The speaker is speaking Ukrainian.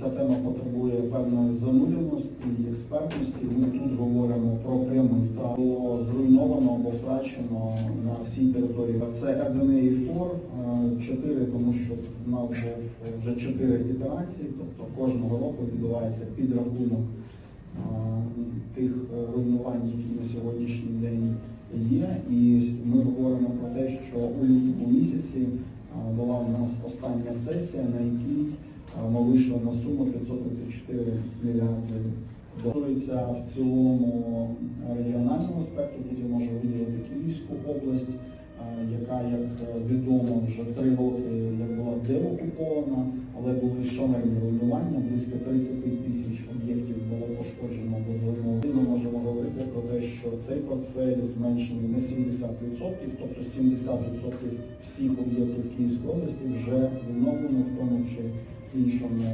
Ця тема потребує певної занурюваності і експертності. Ми тут говоримо про пряму та було зруйновано або втрачено на всій території. Це RDNA 4, 4, тому що в нас вже 4 ітерації, тобто кожного року відбувається підрахунок тих е, руйнувань, які на сьогоднішній день є. І ми говоримо про те, що у лютому місяці була у нас остання сесія, на якій ми вийшли на суму 534 мільярди Стосується в цілому регіонального аспекту, тут я можу виділити Київську область, яка, як е, відомо, вже три роки як була деокупована, але були шалені руйнування, близько 30 тисяч об'єктів було пошкоджено зруйновано. Ми можемо говорити про те, що цей портфель зменшений на 70%, тобто 70% всіх об'єктів Київської області вже відновлено в тому чи In.